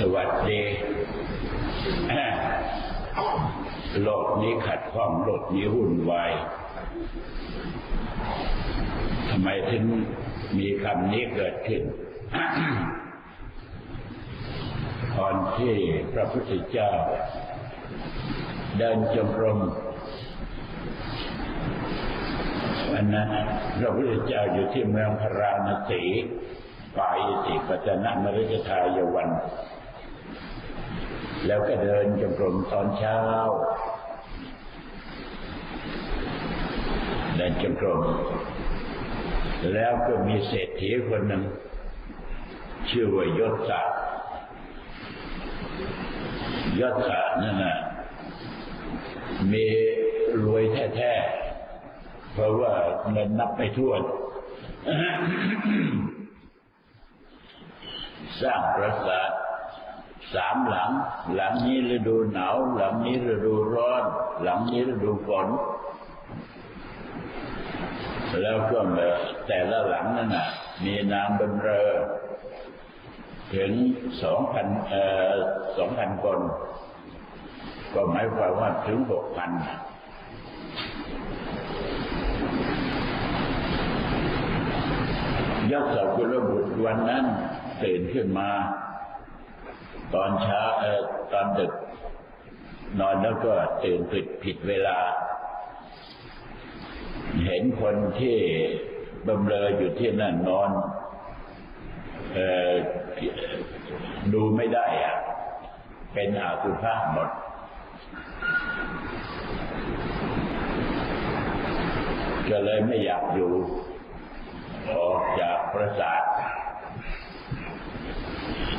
สวัสดีโลกนี้ขัดข้องโลกนี้วุ่นวายทำไมถึงมีคำนี้เกิดขึ้นตอนที่พระพุทธเจ้า เดินจงกรมวันนั้นพระพุทธเจ้าอยู่ที่เมืองพราณสีป่าอิสิปตนะมฤคทายวัน แล้วก็เดินจงกรมตอนเช้า เดินจงกรมแล้วก็มีเศรษฐีคนหนึ่งชื่อว่ายศศักดิ์ยศศักดิ์นั่นน่ะมีรวยแท้ๆ เพราะว่าเงินนับไม่ถ้วนสร้างปราสาท สามหลัง หลังนี้ฤดูหนาว หลังนี้ฤดูร้อน หลังนี้ฤดูฝนแล้วก็แต่ละหลังนั่นน่ะ มีนามบรรเรอถึงสองพันเอ่อสองพันคน ก็หมายความว่าถึงหกพันยศสกุลบุตรวันนั้นตื่นขึ้นมา ตอนเช้าเออตอนดึก นอนแล้วก็ตื่นผิดผิดเวลา เห็นคนที่บำเรออยู่ที่นั่นนอนเออดูไม่ได้อะเป็นอาสุภาพหมด ก็เลยไม่อยากอยู่ ออกจากปราสาท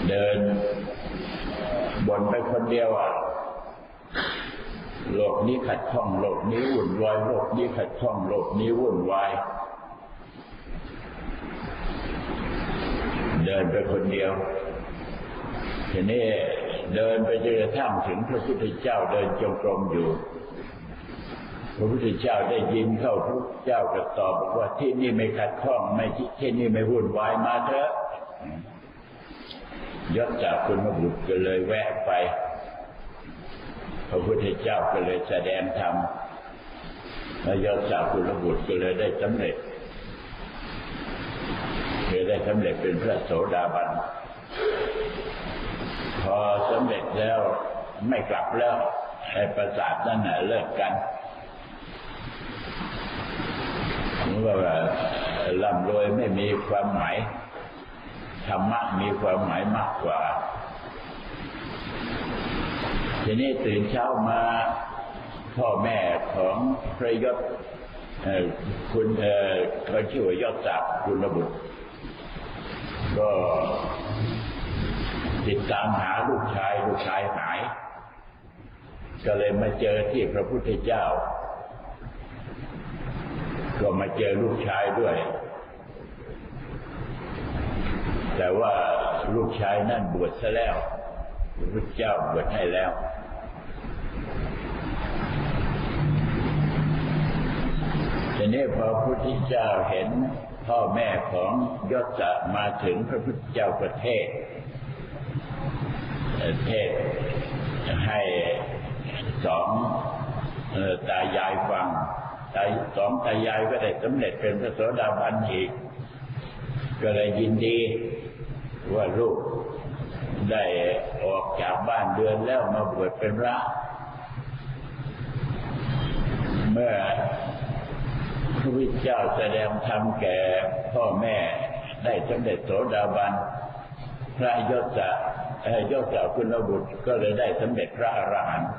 เดิน บนไปคนเดียวอะโลกนี้ขัดข้องโลกนี้วุ่นวายโลกนี้ขัดข้องโลกนี้วุ่นวายเดินไปคนเดียวทีนี้เดินไปจนกระทั่งถึงพระพุทธเจ้าเดินจงกรมอยู่ พระพุทธเจ้าได้ยินเข้าพระเจ้าก็ตอบบอกว่าที่นี่ไม่ขัดข้องไม่ที่นี่ไม่วุ่นวายมาเถอะ ยศจากคุณพระบุตรก็เลยแวะไป พระพุทธเจ้าก็เลยแสดงธรรมแล้วยศจากคุณพระบุตรก็เลยได้สำเร็จคือได้สำเร็จเป็นพระโสดาบัน พอสำเร็จแล้วไม่กลับแล้วไอ้ประสาทนั่นน่ะเลิกกันผมว่าร่ำรวยไม่มีความหมาย ธรรมะมีความหมายมากกว่า ทีนี้ตื่นเช้ามาพ่อแม่ของพระยศคุณเขาชื่อว่ายศศักดิ์คุณระบุตร ก็ติดตามหาลูกชาย ลูกชายหาย ก็เลยมาเจอที่พระพุทธเจ้า ก็มาเจอลูกชายด้วย แต่ว่าลูกชายนั่นบวชซะแล้วพระพุทธเจ้าบวชให้แล้ว ทีนี้พอพระพุทธเจ้าเห็นพ่อแม่ของยศจะมาถึงพระพุทธเจ้าประเทศ เทศให้สองตายายฟังตายสองตายายก็ได้สำเร็จเป็นพระโสดาบันอีก ก็เลยยินดี ว่าลูกได้ออกจากบ้านเดือนแล้วมาบวชเป็นพระ เมื่อพระพุทธเจ้าแสดงธรรมแก่พ่อแม่ได้สำเร็จโสดาบัน พระยศยศจากคุณบุตรก็เลยได้สำเร็จพระอรหันต์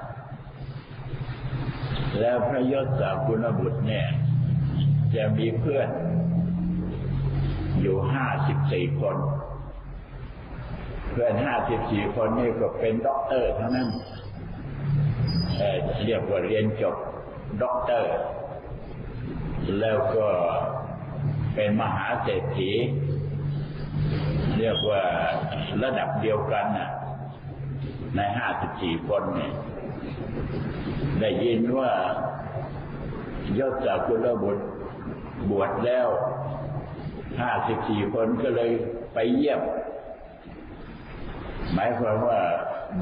แล้วพระยศจากคุณบุตรเนี่ย จะมีเพื่อนอยู่ห้าสิบสี่คน พื่อนห้าสิบสี่คนนี่ก็เป็นด็อกเตอร์ทั้งนั้นเเรียกว่าเรียนจบด็อกเตอร์ แล้วก็เป็นมหาเศรษฐี เรียกว่าระดับเดียวกันน่ะ ในห้าสิบสี่คนเนี่ยได้ยินว่ายศจากกุลบุตรบวชแล้วห้าสิบสี่คนก็เลยไปเยี่ยม หมายความว่า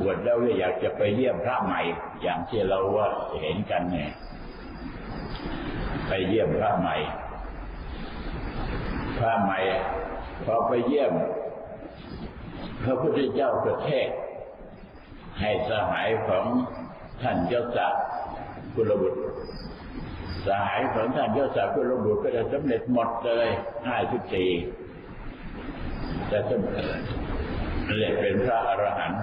บวชแล้วอยากจะไปเยี่ยมพระใหม่ อย่างที่เราว่าเห็นกันเนี่ยไปเยี่ยมพระใหม่ พระใหม่พอไปเยี่ยม พระพุทธเจ้าประเทศ ให้สหายของท่านเจ้าสักกุลบุตรสหายของท่านเจ้าสักกุลบุตรก็จะสำเร็จหมดเลยห้าสิบสี่จ เร็จเป็นพระอรหันต์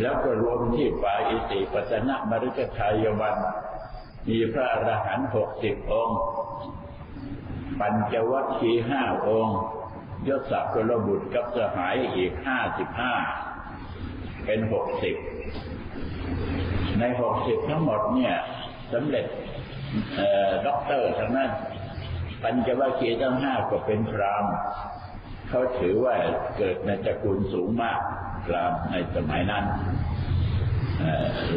แล้วก็รวมที่ป่าอิสิปัตนะมฤคทายวัน มีพระอรหันต์หกสิบองค์ ปัญจวัคคีย์ห้าองค์ ยศศักดิ์กุลบุตรกับสหายอีกห้าสิบห้า เป็นหกสิบ ในหกสิบทั้งหมดเนี่ยสำเร็จด็อกเตอร์ทั้งนั้น ปัญจวัคคีย์ทั้งห้าก็เป็นพรามณ์ เขาถือว่าเกิดในตระกูลสูงมากพรามในสมัยนั้น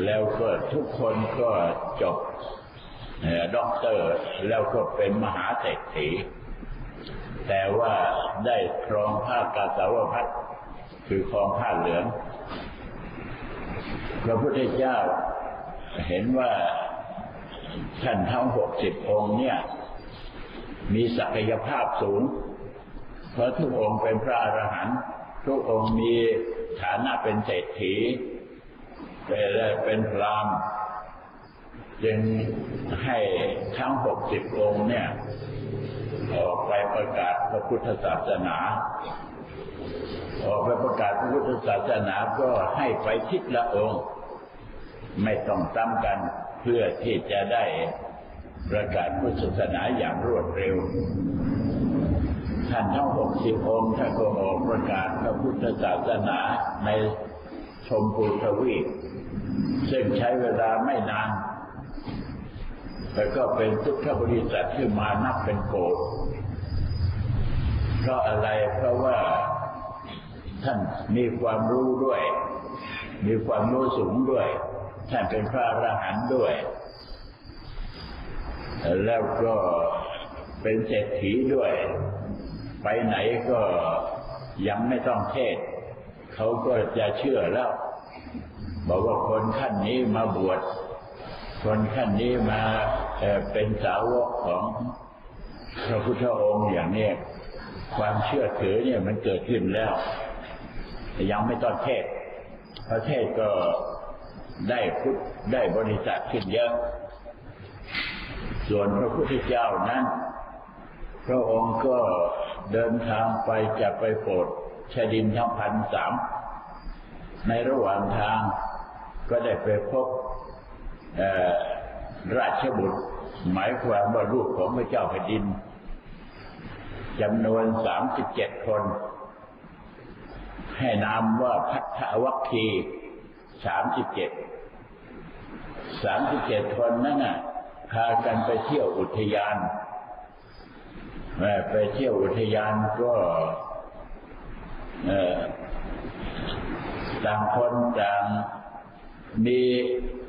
แล้วก็ทุกคนก็จบด็อกเตอร์ แล้วก็เป็นมหาเศรษฐี แต่ว่าได้ครองผ้ากาสาวพัดคือครองผ้าเหลือง พระพุทธเจ้าเห็นว่าท่านทั้งหกสิบองค์เนี่ย มีศักยภาพสูง เพราะทุกองค์เป็นพระอรหันต์ทุกองค์มีฐานะเป็นเศรษฐีเป็นพรามจึงให้ทั้งหกสิบองค์เนี่ยออกไปประกาศพระพุทธศาสนาออกไปประกาศพระพุทธศาสนาก็ให้ไปทิศละองค์ ไม่ต้องซ้ำกันเพื่อที่จะได้ประกาศพุทธศาสนาอย่างรวดเร็ว ท่านทั้งหกสิบองค์ท่านก็ออกประกาศพระพุทธศาสนาในชมพูทวีปซึ่งใช้เวลาไม่นานแต่ก็เป็นพุทธบริษัทที่มานับเป็นโกดเพราะอะไรเพราะว่าท่านมีความรู้ด้วย มีความรู้สูงด้วย ท่านเป็นพระอรหันต์ด้วย แล้วก็เป็นเศรษฐีด้วย ไปไหนก็ยังไม่ต้องเทศ เขาก็จะเชื่อแล้ว บอกว่าคนขั้นนี้มาบวช คนขั้นนี้มาเป็นสาวกของพระพุทธองค์อย่างนี้ความเชื่อถือเนี่ยมันเกิดขึ้นแล้ว ยังไม่ต้องเทศประเทศก็ได้พุทธได้บริษัทขึ้นเยอะ ส่วนพระพุทธเจ้านั้น พระองค์ก็ เดินทางไปจะไปโปรดชดินทั้งพันสาม ในระหว่างทางก็ได้ไปพบราชบุตร หมายความว่าลูกของพระเจ้าแผ่นดินจำนวนสามสิบเจ็ดคน ให้นามว่าพัทธวัคคีสามสิบเจ็ดสามสิบเจ็ดคนนั่นน่ะพากันไปเที่ยวอุทยาน ไปเที่ยวอุทยานก็ต่างคนต่างมี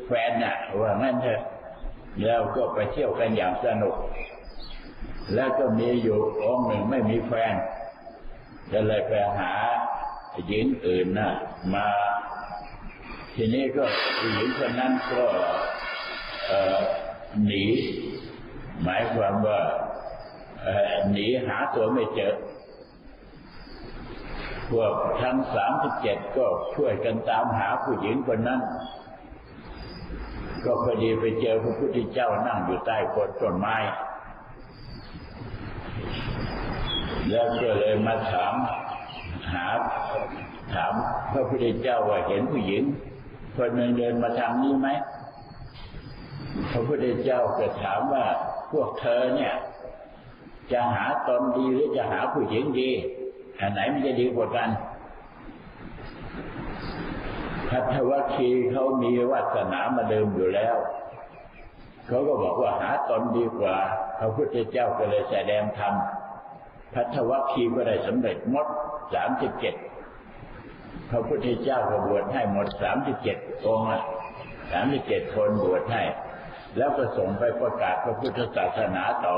แฟนน่ะว่างั้นเถอะแล้วก็ไปเที่ยวกันอย่างสนุก แล้วก็มีอยู่องค์หนึ่งไม่มีแฟนก็เลยไปหาหญิงอื่นน่ะมา ทีนี้ก็หญิงคนนั้นก็หนีหมายความว่า หนีหาตัวไม่เจอ พวกทั้งสามสิบเจ็ดก็ช่วยกันตามหาผู้หญิงคนนั้น ก็พอดีไปเจอพระพุทธเจ้านั่งอยู่ใต้โคนต้นไม้ แล้วก็เลยมาถามหาถามพระพุทธเจ้าว่าเห็นผู้หญิง คนหนึ่งเดินมาทางนี้ไหมพระพุทธเจ้าก็ถามว่าพวกเธอเนี่ย จะหาตนดีหรือจะหาผู้หญิงดีอันไหนมันจะดีกว่ากันพัทวคีเขามีวาสนามาเดิมอยู่แล้ว เขาก็บอกว่าหาตนดีกว่าพระพุทธเจ้าก็เลยแสดงธรรมพัทวคีก็ได้สำเร็จหมดสามสิบเจ็ดพระพุทธเจ้าก็บวชให้หมดสามสิบเจ็ดองค์สามสิบเจ็ดคนบวชให้ แล้วก็ส่งไปประกาศพระพุทธศาสนาต่อ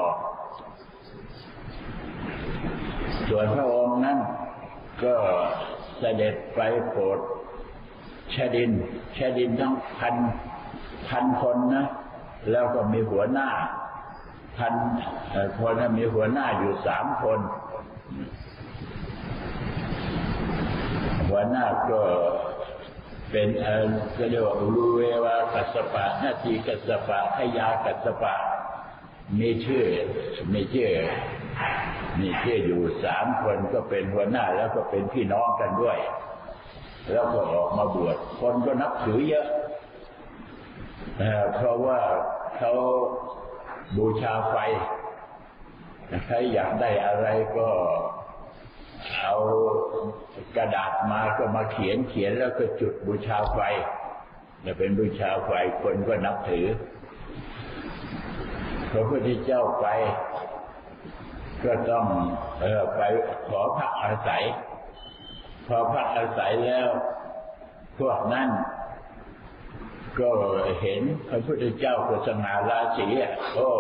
ส่วนพระองค์นั้นก็เสด็จไปโปรดชดินชดินทั้งพันพันคนนะ แล้วก็มีหัวหน้า พันคนนะมีหัวหน้าอยู่สามคน หัวหน้าก็เป็นเออก็เรียกว่ารูเววากัสปะนาทีกัสปะขยากัสปะมีชื่อมีชื่อ มีชื่ออยู่สามคนก็เป็นหัวหน้าแล้วก็เป็นพี่น้องกันด้วย แล้วก็ออกมาบวชคนก็นับถือเยอะเพราะว่าเขาบูชาไฟใครอยากได้อะไรก็เอากระดาษมาก็มาเขียนเขียนแล้วก็จุดบูชาไฟจะเป็นบูชาไฟคนก็นับถือพระพุทธเจ้าไป ก็ต้องเออไปขอพักอาศัย พอพักอาศัยแล้ว พวกนั้นก็เห็นพระพุทธเจ้าก็สง่าราศีโอ้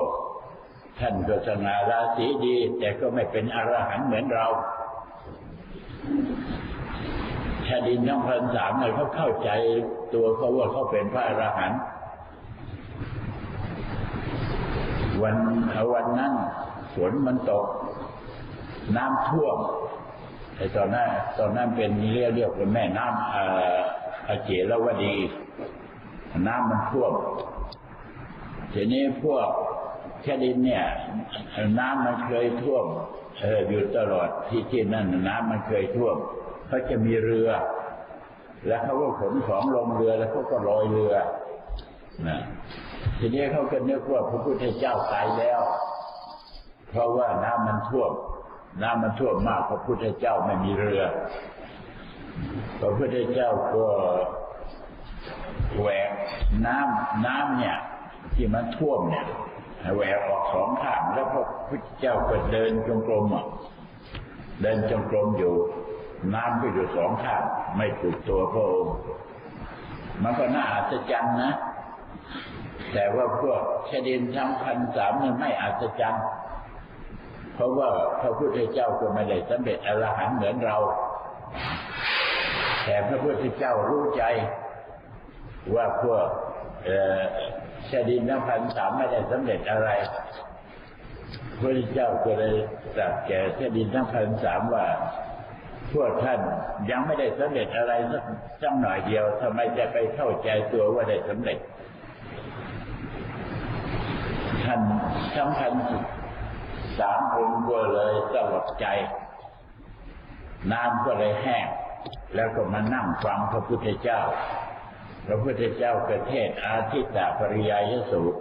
ท่านก็สง่าราศีดี แต่ก็ไม่เป็นอรหันต์เหมือนเราชาดินทั้งพันสามเลยเขาเข้าใจตัวเขาว่าเขาเป็นพระอรหันต์วันวันนั้น ฝนมันตก น้ำท่วมไอ้ตอนนั้นตอนนั้นเป็นเรียกเรียกเป็นแม่น้ำเอ่ออาเจรวดี น้ำมันท่วมทีนี้พวกแค่ดินเนี่ย น้ำมันเคยท่วมเอออยู่ตลอดที่ที่นั่นน้ำมันเคยท่วมเขาจะมีเรือ แล้วเขาก็ขนของลงเรือแล้วเขาก็ลอยเรือนะทีนี้เขาก็นึกว่าพระพุทธเจ้าตายแล้ว เพราะว่าน้ำมันท่วม น้ำมันท่วมมากพระพุทธเจ้าไม่มีเรือ พระพุทธเจ้าก็แหวกน้ำน้ำเนี่ย ที่มันท่วมเนี่ยแหวกออกสองข้างแล้วพระพุทธเจ้าก็เดินจงกรมอะเดินจงกรมอยู่ น้ำก็อยู่สองข้างไม่ถูกตัวพระองค์มันก็น่าอัศจรรย์นะ แต่ว่าพวกชดินทั้งพันสามเนี่ยไม่อัศจรรย์ เพราะว่าพระพุทธเจ้าก็ไม่ได้สำเร็จอรหันต์เหมือนเรา แต่พระพุทธเจ้ารู้ใจ ว่าพวกชาดินน้ำพันสามไม่ได้สำเร็จอะไร พระพุทธเจ้าก็เลยตรัสแก่ชาดินทั้งพันสามว่าพวกท่านยังไม่ได้สำเร็จอะไรสักหน่อยเดียวทำไมจะไปเข้าใจตัวว่าได้สำเร็จ ท่านทั้งพัน สามค์ก็เลยสลดใจ น้ำก็เลยแห้ง แล้วก็มานั่งฟังพระพุทธเจ้า พระพุทธเจ้าประเทศอาทิตตปริยายสูตร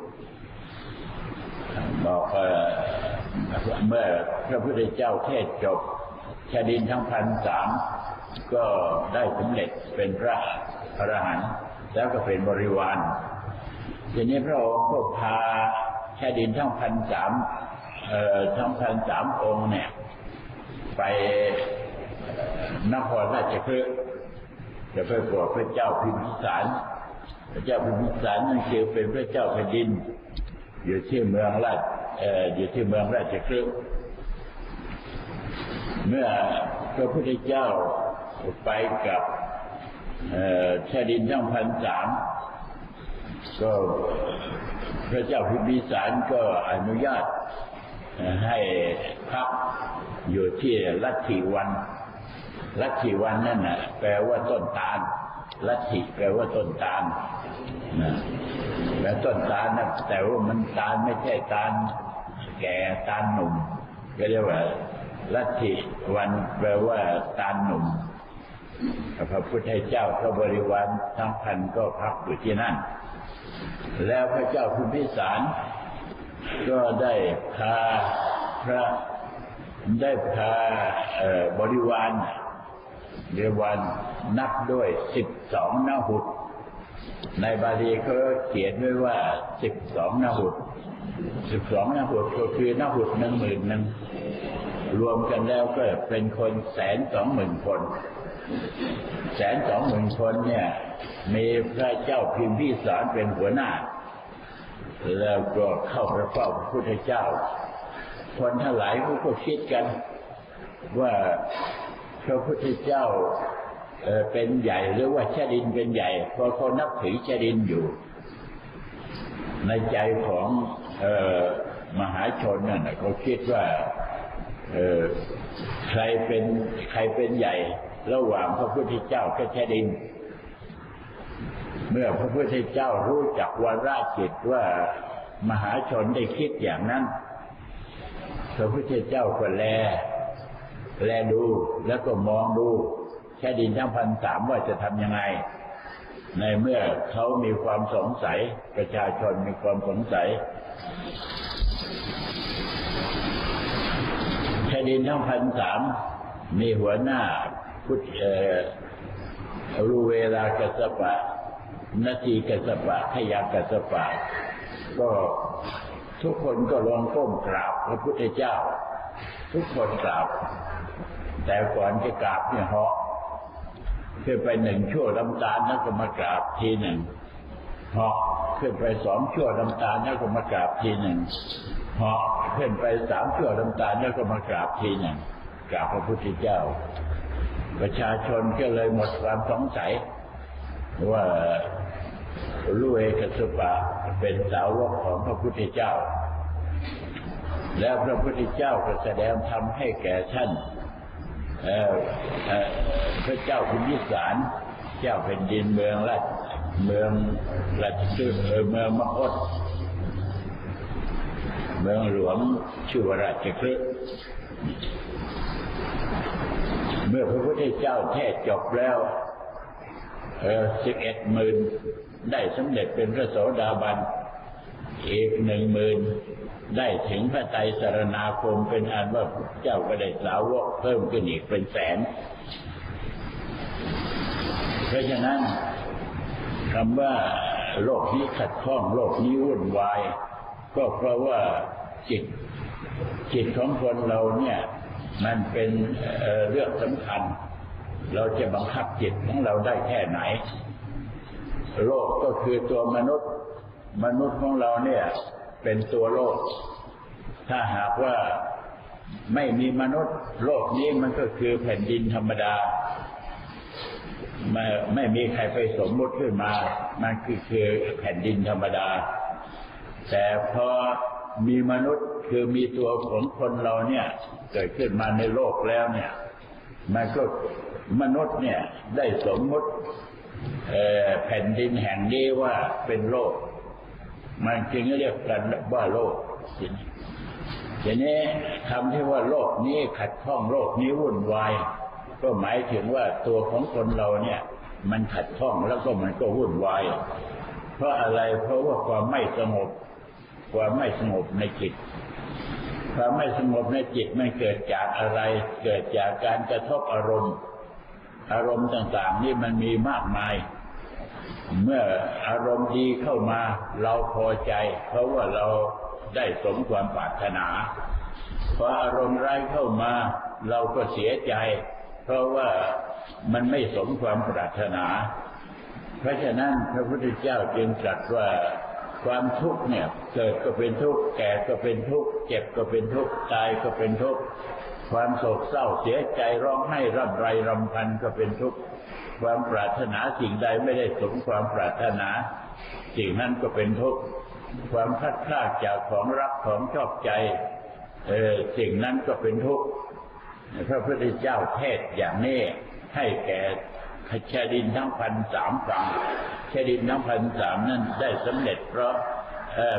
บอกเอ่อเมื่อพระพุทธเจ้าเทศจบชาดินทั้งพันสามก็ได้สำเร็จเป็นพระอรหันต์แล้วก็เป็นบริวารทีนี้พระองค์ก็พาชาดินทั้งพันสาม ทั้งพันสามองค์เนี่ย ไปนครราชคฤห์จะไปโปรดพระเจ้าพิมพิสาร พระเจ้าพิมพิสารนั่นคือเป็นพระเจ้าแผ่นดิน อยู่ที่เมืองราชอยู่ที่เมืองราชคฤห์เมื่อพระพุทธเจ้าไปกับเอ่อชาดินทั้งพันสามก็พระเจ้าพิมพิสารก็อนุญาต ให้พักอยู่ที่ลัทธิวัน ลัทธิวันนั่นน่ะแปลว่าต้นตาล ลัทธิแปลว่าต้นตาลนะแต่ต้นตาลนะแต่ว่ามันตาลไม่ใช่ตาลแก่ตาลหนุ่ม ก็เรียกว่าลัทธิวันแปลว่าตาลหนุ่มพระพุทธเจ้าพระบริวารทั้งพันก็พักอยู่ที่นั่น แล้วพระเจ้าพิมพิสาร ก็ได้พาพระได้พาบริวารบริวารนับด้วยสิบสองนาหุดในบาลีเขาเขียนไว้ว่าสิบสองนาหุดสิบสองนาหุดก็คือนาหุดหนึ่งหมื่นหนึ่งรวมกันแล้วก็เป็นคนแสนสองหมื่นคน แสนสองหมื่นคนเนี่ย มีพระเจ้าพิมพิสารเป็นหัวหน้า แล้วก็เข้าไปเฝ้าพระพุทธเจ้า คนทั้งหลายเขาก็คิดกัน ว่าพระพุทธเจ้าเป็นใหญ่หรือว่าชาดินเป็นใหญ่เพราะเขานับถือชาดินอยู่ ในใจของออมหาชนนั่นน่ะเขาคิดว่าใครเป็นใครเป็นใหญ่ ระหว่างพระพุทธเจ้ากับชาดิน เมื่อพระพุทธเจ้ารู้จักวาระจิตว่ามหาชนได้คิดอย่างนั้น พระพุทธเจ้าก็แล แลดูแล้วก็มองดูแค่ดินทั้งพันสามว่าจะทำยังไง ในเมื่อเขามีความสงสัย ประชาชนมีความสงสัยแค่ดินทั้งพันสามมีหัวหน้าพุทธเอ่อรูเวลากัสปะ นาทีกัสปะขยากัสปะ ก็ทุกคนก็ลองก้มกราบพระพุทธเจ้า ทุกคนกราบ แต่ก่อนจะกราบเนี่ยเหาะขึ้นไปหนึ่งชั่วลำตาลแล้วก็มากราบทีหนึ่งเหาะขึ้นไปสองชั่วลำตาลแล้วก็มากราบทีหนึ่งเหาะขึ้นไปสามชั่วลำตาลแล้วก็มากราบทีหนึ่งกราบพระพุทธเจ้า ประชาชนก็เลยหมดความสงสัยว่า ลุเอกสปะเป็นสาวกของพระพุทธเจ้า แล้วพระพุทธเจ้าก็แสดงธรรมให้แก่ท่านพระเจ้าพิมพิสารเจ้าแผ่นดินเมืองราชเมืองราชคฤห์เอเมืองมคตเมืองหลวงชื่อว่าราชคฤห์เมื่อพระพุทธเจ้าเทศจบแล้วสิบเอ็ดหมื่น ได้สำเร็จเป็นพระโสดาบัน อีกหนึ่งหมื่นได้ถึงพระไตรสรณาคมเป็นอันว่าเจ้าก็ได้สาวกเพิ่มขึ้นอีกเป็นแสน เพราะฉะนั้นคำว่าโลกนี้ขัดข้องโลกนี้วุ่นวาย ก็เพราะว่าจิตจิตของคนเราเนี่ยมันเป็นเเรื่องสำคัญ เราจะบังคับจิตของเราได้แค่ไหน โลกก็คือตัวมนุษย์ มนุษย์ของเราเนี่ย เป็นตัวโลก ถ้าหากว่าไม่มีมนุษย์ โลกนี้มันก็คือแผ่นดินธรรมดาไม่ไม่มีใครไปสมมุติขึ้นมา มันคือคือแผ่นดินธรรมดา แต่พอมีมนุษย์คือมีตัวของคนเราเนี่ยเกิดขึ้นมาในโลกแล้วเนี่ย มันก็มนุษย์เนี่ยได้สมมุติ แผ่นดินแห่งนี้ว่าเป็นโลก มันจึงเรียกกันว่าโลกทีนี้ทีนี้คำที่ว่าโลกนี้ขัดข้องโลกนี้วุ่นวาย ก็หมายถึงว่าตัวของคนเราเนี่ย มันขัดข้องแล้วก็มันก็วุ่นวาย เพราะอะไรเพราะว่าความไม่สงบ ความไม่สงบในจิตความไม่สงบในจิตมันเกิดจากอะไร เกิดจากการกระทบอารมณ์ อารมณ์ต่าง ๆ นี่มันมีมากมาย เมื่ออารมณ์ดีเข้ามาเราพอใจ เพราะว่าเราได้สมความปรารถนาพออารมณ์ร้ายเข้ามาเราก็เสียใจ เพราะว่ามันไม่สมความปรารถนา เพราะฉะนั้นพระพุทธเจ้าจึงตรัสว่าความทุกข์เนี่ยเกิดก็เป็นทุกข์แก่ก็เป็นทุกข์เจ็บก็เป็นทุกข์ตายก็เป็นทุกข์ ความโศกเศร้าเสียใจร้องไห้ร่ำไรรำพันก็เป็นทุกข์ความปรารถนาสิ่งใดไม่ได้สมความปรารถนาสิ่งนั้นก็เป็นทุกข์ความพัดพรากจากของรักของชอบใจเออสิ่งนั้นก็เป็นทุกข์พระพุทธเจ้าเทศอย่างนี้ให้แก่ชาดินทั้งพันสามฝั่งชาดินทั้งพันสามนั้นได้สำเร็จเพราะ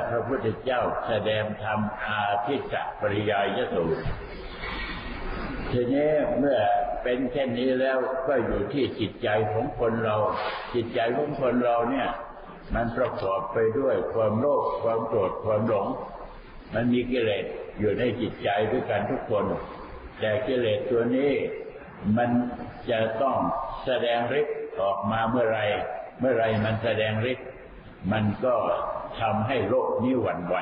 พระพุทธเจ้าแสดงธรรมอาทิจักปริยายสูตร ทีนี้เมื่อเป็นเช่นนี้แล้วก็อยู่ที่จิตใจของคนเรา จิตใจของคนเราเนี่ย มันประกอบไปด้วยความโลภความโกรธความหลง มันมีกิเลสอยู่ในจิตใจด้วยกันทุกคน แต่กิเลสตัวนี้มันจะต้องแสดงฤทธิ์ออกมาเมื่อไร เมื่อไรมันแสดงฤทธิ์มันก็ทำให้โลกนี้หวั่นไหว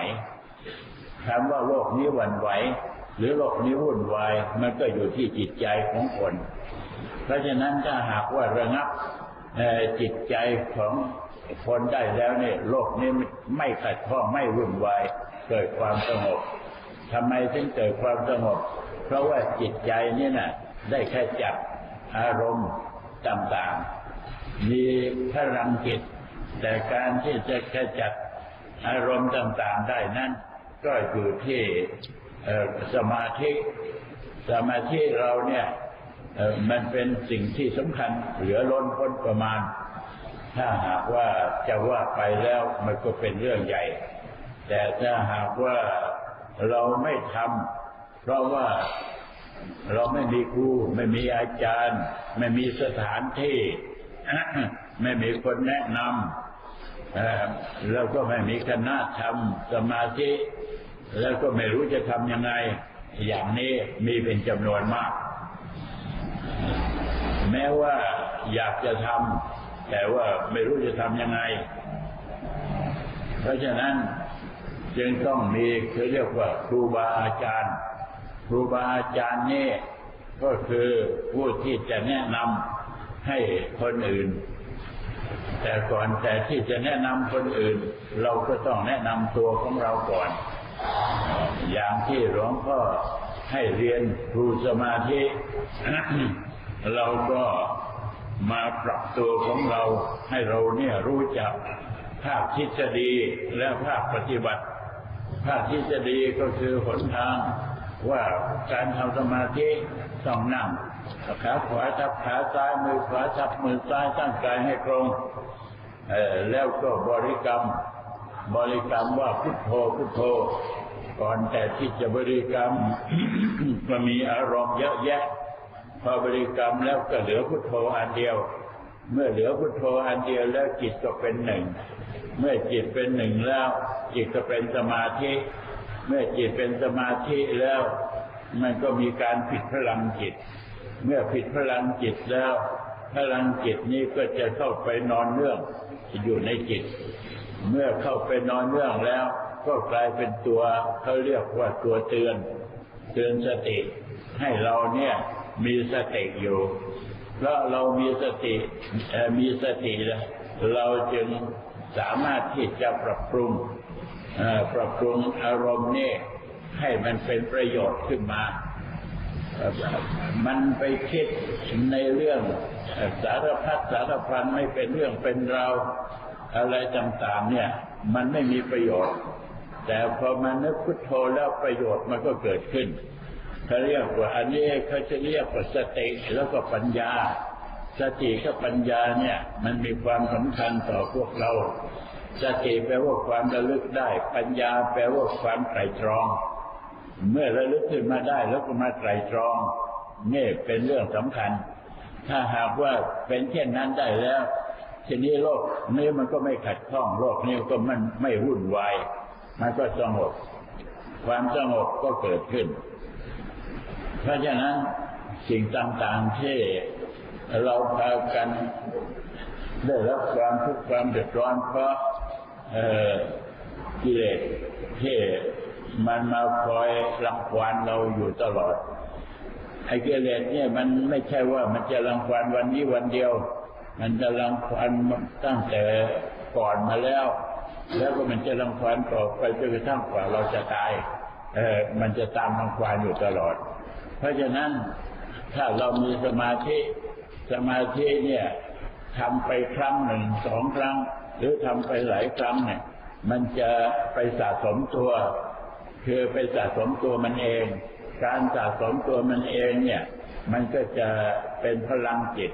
คำว่าโลกนี้หวั่นไหว หรือโลกนี้วุ่นวายมันก็อยู่ที่จิตใจของคน เพราะฉะนั้นถ้าหากว่าระงับจิตใจของคนได้แล้วเนี่ยโลกนี้ไม่ขัดข้องไม่วุ่นวายเกิดความสงบทำไมถึงเกิดความสงบ เพราะว่าจิตใจนี่น่ะได้แค่จับอารมณ์ต่างๆ มีพลังจิต แต่การที่จะขจัดอารมณ์ต่างๆได้นั้น ก็อยู่ที่ สมาธิสมาธิเราเนี่ยมันเป็นสิ่งที่สำคัญเหลือล้นพ้นประมาณ ถ้าหากว่าจะว่าไปแล้วมันก็เป็นเรื่องใหญ่ แต่ถ้าหากว่าเราไม่ทำเพราะว่าเราไม่มีครูไม่มีอาจารย์ ไม่มีสถานที่ ไม่มีคนแนะนำเอ่อแล้วก็ไม่มีคณะทำสมาธิ แล้วก็ไม่รู้จะทำยังไง อย่างนี้มีเป็นจำนวนมาก แม้ว่าอยากจะทำแต่ว่าไม่รู้จะทำยังไง เพราะฉะนั้นจึงต้องมีคือเรียกว่าครูบาอาจารย์ ครูบาอาจารย์นี่ก็คือผู้ที่จะแนะนำให้คนอื่น แต่ก่อนแต่ที่จะแนะนำคนอื่น เราก็ต้องแนะนำตัวของเราก่อน อย่างที่หลวงพ่อให้เรียนครูสมาธิ เราก็มาปรับตัวของเราให้เราเนี่ยรู้จักภาคทฤษฎีและภาคปฏิบัติ ภาคทฤษฎีก็คือหนทางว่าการทำสมาธิต้องนั่งขาขวาทับขาซ้ายมือขวาทับมือซ้ายตั้งกายให้ตรงแล้วก็บริกรรม บริกรรมว่าพุทโธพุทโธ ก่อนแต่ที่จะบริกรรมก็มีอารมณ์เยอะแยะ พอบริกรรมแล้วก็เหลือพุทโธอันเดียว เมื่อเหลือพุทโธอันเดียวแล้วจิตก็เป็นหนึ่ง เมื่อจิตเป็นหนึ่งแล้ว จิตก็เป็นสมาธิ เมื่อจิตเป็นสมาธิแล้ว มันก็มีการผิดพลังจิต เมื่อผิดพลังจิตแล้วพลังจิตนี้ก็จะเข้าไปนอนเนื่องอยู่ในจิต เมื่อเข้าไปนอนเนื่องแล้ว ก็กลายเป็นตัวเขาเรียกว่าตัวเตือน เตือนสติ ให้เราเนี่ยมีสติอยู่เพราะเรามีสติมีสติแล้วเราจึงสามารถที่จะปรับปรุงปรับปรุงอารมณ์นี่ให้มันเป็นประโยชน์ขึ้นมา มันไปคิดในเรื่องสารพัดสารพันไม่เป็นเรื่องเป็นราว อะไรต่างๆเนี่ย มันไม่มีประโยชน์ แต่พอมันนึกพุทโธแล้วประโยชน์มันก็เกิดขึ้นเขาเรียกว่าอันนี้เขาจะเรียกว่าสติแล้วก็ปัญญา สติกับปัญญาเนี่ยมันมีความสำคัญต่อพวกเรา สติแปลว่าความระลึกได้ ปัญญาแปลว่าความไตรตรอง เมื่อระลึกขึ้นมาได้แล้วก็มาไตรตรองนี่เป็นเรื่องสำคัญ ถ้าหากว่าเป็นเช่นนั้นได้แล้ว ทีนี้โลกนี้มันก็ไม่ขัดข้อง โลกนี้ก็มันไม่วุ่นวาย มันก็สงบ ความสงบก็เกิดขึ้น เพราะฉะนั้นสิ่งต่างๆที่เราพากันได้รับความทุกข์ความเดือดร้อนเพราะเอ่อกิเลสที่มันมาคอยรังควานเราอยู่ตลอดไอ้กิเลสเนี่ยมันไม่ใช่ว่ามันจะรังควานวันนี้วันเดียว มันจะรังควานตั้งแต่ก่อนมาแล้ว แล้วก็มันจะรังควานต่อไปจนกระทั่งกว่าเราจะตายเออมันจะตามรังควานอยู่ตลอด เพราะฉะนั้นถ้าเรามีสมาธิสมาธิเนี่ยทำไปครั้งหนึ่งสองครั้ง หรือทำไปหลายครั้งเนี่ย มันจะไปสะสมตัว คือไปสะสมตัวมันเอง การสะสมตัวมันเองเนี่ย มันก็จะเป็นพลังจิต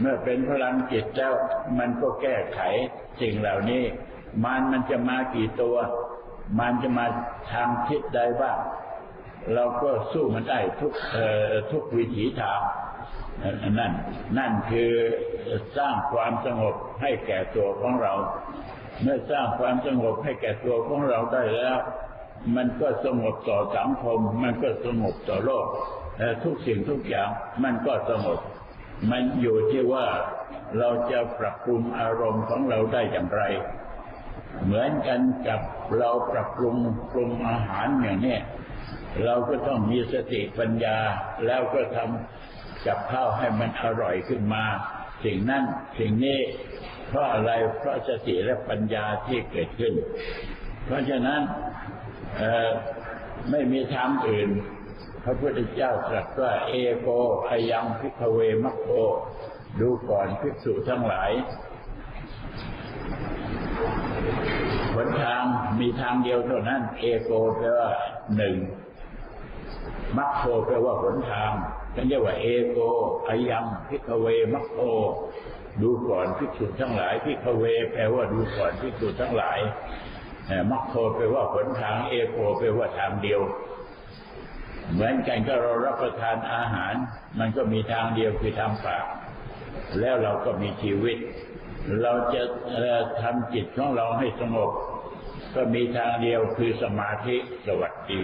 เมื่อเป็นพลังจิตแล้วมันก็แก้ไขสิ่งเหล่านี้ มันมันจะมากี่ตัว มันจะมาทางทิศใดบ้างเราก็สู้มันได้ทุกทุกวิถีทางนั่นนั่นคือสร้างความสงบให้แก่ตัวของเรา เมื่อสร้างความสงบให้แก่ตัวของเราได้แล้ว มันก็สงบต่อสังคม มันก็สงบต่อโลกแต่ทุกสิ่งทุกอย่างมันก็สงบ มันอยู่ที่ว่าเราจะปรับปรุงอารมณ์ของเราได้อย่างไร เหมือนกันกับเราปรับปรุงปรุงอาหารอย่างนี้เราก็ต้องมีสติปัญญาแล้วก็ทำกับข้าวให้มันอร่อยขึ้นมา สิ่งนั้นสิ่งนี้เพราะอะไรเพราะสติและปัญญาที่เกิดขึ้น เพราะฉะนั้นไม่มีทางอื่น พระพุทธเจ้าตรัสว่าเอโกอายังพิกเวมัคโคดูก่อนภิกษุทั้งหลายหนทางมีทางเดียวเท่านั้น เอโกแปลว่าหนึ่งมัคโคแปลว่าหนทางนั่นเรียกว่าเอโกอายังพิกเวมัคโคดูก่อนภิกษุทั้งหลายพิกเว แปลว่าดูก่อนภิกษุทั้งหลายมัคโคแปลว่าหนทาง เอโกแปลว่าทางเดียว เหมือนกันก็เรารับประทานอาหาร มันก็มีทางเดียวคือทางปาก แล้วเราก็มีชีวิต เราจะทำจิตของเราให้สงบ ก็มีทางเดียวคือสมาธิสวัสดี